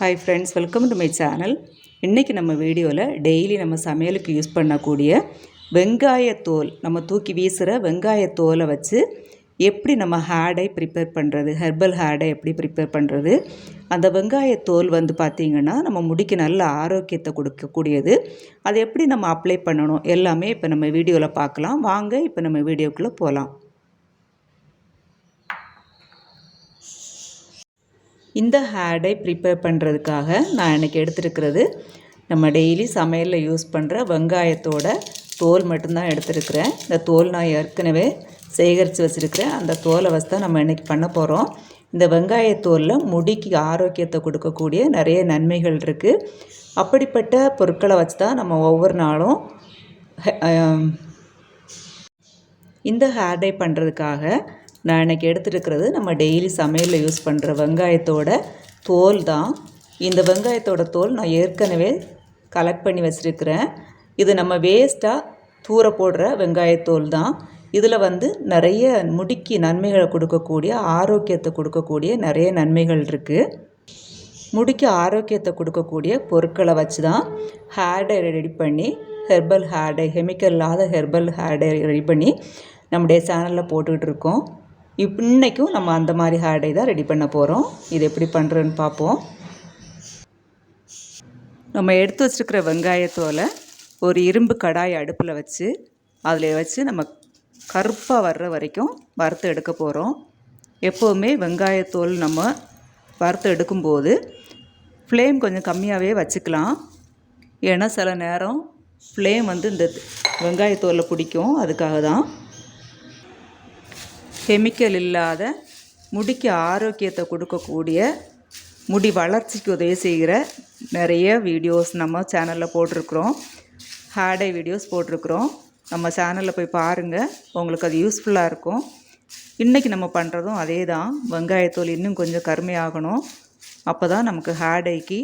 Hi friends welcome to my channel இன்றைக்கி நம்ம வீடியோவில் டெய்லி நம்ம சமையலுக்கு யூஸ் பண்ணக்கூடிய வெங்காயத்தோல் நம்ம தூக்கி வீசுகிற வெங்காயத்தோலை வச்சு எப்படி நம்ம ஹேடை ப்ரிப்பேர் பண்ணுறது ஹெர்பல் ஹேடை எப்படி ப்ரிப்பேர் பண்ணுறது அந்த வெங்காயத்தோல் வந்து பார்த்திங்கன்னா நம்ம முடிக்கு நல்ல ஆரோக்கியத்தை கொடுக்கக்கூடியது. அதை எப்படி நம்ம அப்ளை பண்ணணும் எல்லாமே இப்போ நம்ம வீடியோவில் பார்க்கலாம். வாங்க இப்போ நம்ம வீடியோக்குள்ளே போகலாம் இந்த ஹேடை ப்ரிப்பேர் பண்ணுறதுக்காக நான் எனக்கு எடுத்துருக்கிறது நம்ம டெய்லி சமையலில் யூஸ் பண்ணுற வெங்காயத்தோட தோல் மட்டும்தான் எடுத்துருக்கிறேன். இந்த தோல் நான் ஏற்கனவே சேகரித்து வச்சுருக்கிறேன். அந்த தோலை வச்சு தான் நம்ம இன்றைக்கி பண்ண போகிறோம் இந்த வெங்காயத்தோலில் முடிக்கு ஆரோக்கியத்தை கொடுக்கக்கூடிய நிறைய நன்மைகள் இருக்குது அப்படிப்பட்ட பொருட்களை வச்சு தான் நம்ம ஒவ்வொரு நாளும் இந்த ஹேர் டை பண்ணுறதுக்காக நான் இன்றைக்கி எடுத்துருக்கிறது நம்ம டெய்லி சமையலில் யூஸ் பண்ணுற வெங்காயத்தோட தோல் தான். இந்த வெங்காயத்தோட தோல் நான் ஏற்கனவே கலெக்ட் பண்ணி வச்சுருக்கிறேன். இது நம்ம வேஸ்ட்டாக தூர போடுற வெங்காயத்தோல் தான். இதில் வந்து நிறைய முடிக்கு நன்மைகளை கொடுக்கக்கூடிய ஆரோக்கியத்தை கொடுக்கக்கூடிய நிறைய நன்மைகள் இருக்குது முடிக்கு ஆரோக்கியத்தை கொடுக்கக்கூடிய பொருட்களை வச்சு தான் ஹேர்டை ரெடி பண்ணி ஹெர்பல் ஹேர்டை கெமிக்கல் இல்லாத ஹெர்பல் ஹேர்டை ரெடி பண்ணி நம்முடைய சேனலில் போட்டுக்கிட்டு இருக்கோம். இப் இன்றைக்கும் நம்ம அந்த மாதிரி ஹேடை தான் ரெடி பண்ண போகிறோம் இது எப்படி பண்ணுறதுன்னு பார்ப்போம் நம்ம எடுத்து வச்சுருக்கிற வெங்காயத்தோலை ஒரு இரும்பு கடாய் அடுப்பில் வச்சு அதில் வச்சு நம்ம கருப்பாக வர்ற வரைக்கும் வறுத்து எடுக்க போகிறோம் எப்போவுமே வெங்காயத்தோல் நம்ம வறுத்து எடுக்கும்போது ஃப்ளேம் கொஞ்சம் கம்மியாகவே வச்சுக்கலாம். ஏன்னா சில நேரம் ஃப்ளேம் வந்து இந்த வெங்காயத்தோலில் பிடிக்கும். அதுக்காக தான். கெமிக்கல் இல்லாத முடிக்கு ஆரோக்கியத்தை கொடுக்கக்கூடிய முடி வளர்ச்சிக்கு உதவி செய்கிற நிறைய வீடியோஸ் நம்ம சேனலில் போட்டிருக்குறோம். ஹேடை வீடியோஸ் போட்டிருக்குறோம். நம்ம சேனலில் போய் பாருங்கள் உங்களுக்கு அது யூஸ்ஃபுல்லாக இருக்கும். இன்றைக்கி நம்ம பண்ணுறதும் அதே தான் வெங்காயத்தோல் இன்னும் கொஞ்சம் கருமையாகணும் அப்போ தான் நமக்கு ஹேடைக்கு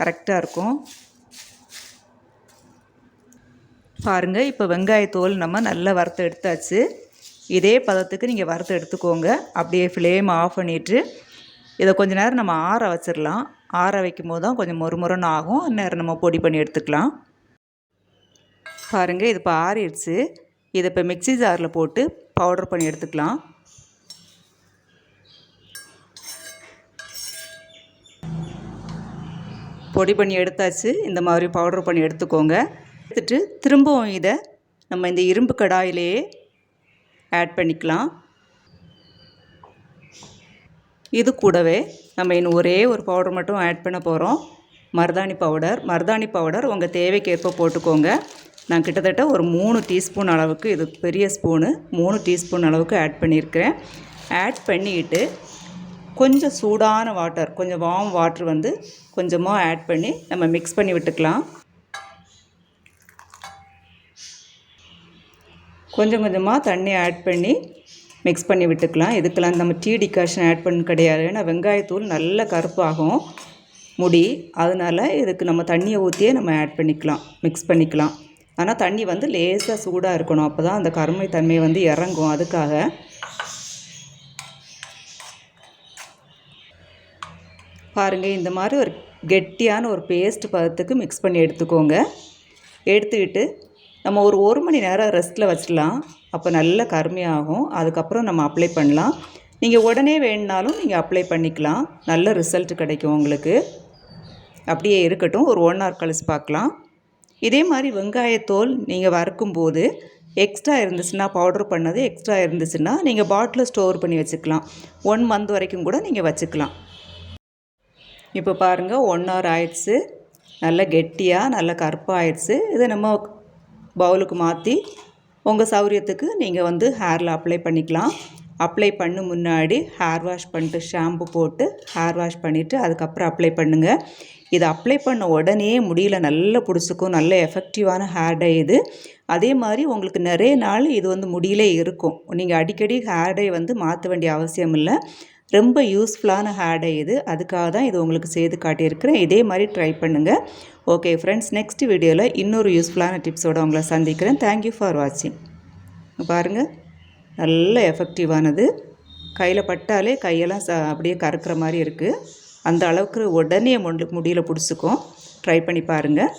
கரெக்டாக இருக்கும். பாருங்கள் இப்போ வெங்காயத்தோல் நம்ம நல்லா வறுத்து எடுத்தாச்சு. இதே பதத்துக்கு நீங்கள் வறுத்து எடுத்துக்கோங்க. அப்படியே ஃப்ளேம் ஆஃப் பண்ணிவிட்டு இதை கொஞ்சம் நேரம் நம்ம ஆற வச்சிடலாம். ஆற வைக்கும் போது தான் கொஞ்சம் மொறுமொறுன்னு ஆகும். அந்நேரம் நம்ம பொடி பண்ணி எடுத்துக்கலாம். பாருங்கள் இது இப்போ ஆறிடுச்சு. இதை இப்போ மிக்சி ஜாரில் போட்டு பவுடர் பண்ணி எடுத்துக்கலாம். பொடி பண்ணி எடுத்தாச்சு. இந்த மாதிரி பவுடர் பண்ணி எடுத்துக்கோங்க. எடுத்துட்டு திரும்பவும் இதை நம்ம இந்த இரும்பு கடாயிலேயே ஆட் பண்ணிக்கலாம். இது கூடவே நம்ம இன்னும் ஒரே ஒரு பவுடர் மட்டும் ஆட் பண்ண போகிறோம் மருதாணி பவுடர் மருதாணி பவுடர் உங்கள் தேவைக்கேற்ப போட்டுக்கோங்க. நான் கிட்டத்தட்ட ஒரு மூணு டீஸ்பூன் அளவுக்கு இது பெரிய ஸ்பூனு மூணு டீஸ்பூன் அளவுக்கு ஆட் பண்ணியிருக்கிறேன். ஆட் பண்ணிக்கிட்டு கொஞ்சம் சூடான வாட்டர் கொஞ்சம் வார்ம் வாட்ரு வந்து கொஞ்சமாக ஆட் பண்ணி நம்ம மிக்ஸ் பண்ணி விட்டுக்கலாம். கொஞ்சம் கொஞ்சமாக தண்ணி ஆட் பண்ணி மிக்ஸ் பண்ணி விட்டுக்கலாம். இதுக்கெல்லாம் நம்ம டீ டிகாஷன் ஆட் பண்ண கிடையாது. ஏன்னா வெங்காயத்தூள் நல்ல கருப்பாகும் முடி. அதனால் இதுக்கு நம்ம தண்ணியை ஊற்றியே நம்ம ஆட் பண்ணிக்கலாம். மிக்ஸ் பண்ணிக்கலாம். ஆனால் தண்ணி வந்து லேசாக சூடாக இருக்கணும். அப்போ தான் அந்த கருமை தன்மை வந்து இறங்கும். அதுக்காக பாருங்கள் இந்த மாதிரி ஒரு கெட்டியான ஒரு பேஸ்ட் பதத்துக்கு மிக்ஸ் பண்ணி எடுத்துக்கோங்க. எடுத்துக்கிட்டு நம்ம ஒரு ஒரு மணி நேரம் ரெஸ்ட்டில் வச்சிடலாம். அப்போ நல்ல கருமையாகும். அதுக்கப்புறம் நம்ம அப்ளை பண்ணலாம். நீங்கள் உடனே வேணுனாலும் நீங்கள் அப்ளை பண்ணிக்கலாம். நல்ல ரிசல்ட் கிடைக்கும் உங்களுக்கு. அப்படியே இருக்கட்டும். ஒரு ஒன் ஹவர் கழிச்சு பார்க்கலாம். இதே மாதிரி வெங்காயத்தோல் நீங்கள் வறுக்கும்போது எக்ஸ்ட்ரா இருந்துச்சுன்னா பவுடர் பண்ணது எக்ஸ்ட்ரா இருந்துச்சுன்னா நீங்கள் பாட்டில் ஸ்டோர் பண்ணி வச்சுக்கலாம். ஒன் மந்த் வரைக்கும் கூட நீங்கள் வச்சுக்கலாம். இப்போ பாருங்கள் ஒன் ஹவர் ஆயிடுச்சு. நல்ல கெட்டியாக நல்ல கருப்பாக ஆயிடுச்சு. இதை நம்ம பவுலுக்கு மாற்றி உங்கள் சௌரியத்துக்கு நீங்கள் வந்து ஹேரில் அப்ளை பண்ணிக்கலாம். அப்ளை பண்ண முன்னாடி ஹேர் வாஷ் பண்ணிட்டு ஷாம்பு போட்டு ஹேர் வாஷ் பண்ணிவிட்டு அதுக்கப்புறம் அப்ளை பண்ணுங்கள் இதை அப்ளை பண்ண உடனே முடியல நல்லா பிடிச்சிக்கும் நல்ல எஃபெக்டிவான ஹேர் டை இது. அதே மாதிரி உங்களுக்கு நிறைய நாள் இது வந்து முடியலே இருக்கும். நீங்கள் அடிக்கடி ஹேர் டை வந்து மாற்ற வேண்டிய அவசியம் இல்லை. ரொம்ப யூஸ்ஃபுல்லான ஹேடை இது. அதுக்காக தான் இது உங்களுக்கு செய்து காட்டியிருக்கிறேன். இதே மாதிரி ட்ரை பண்ணுங்கள் ஓகே ஃப்ரெண்ட்ஸ் நெக்ஸ்ட் வீடியோவில் இன்னொரு யூஸ்ஃபுல்லான டிப்ஸோடு உங்களை சந்திக்கிறேன். தேங்க்யூ ஃபார் வாட்சிங் பாருங்கள் நல்ல எஃபெக்டிவானது கையில் பட்டாலே கையெல்லாம் ச அப்படியே கறக்கிற மாதிரி இருக்குது அந்த அளவுக்கு உடனே முடியில் பிடிச்சிக்கும். ட்ரை பண்ணி பாருங்கள்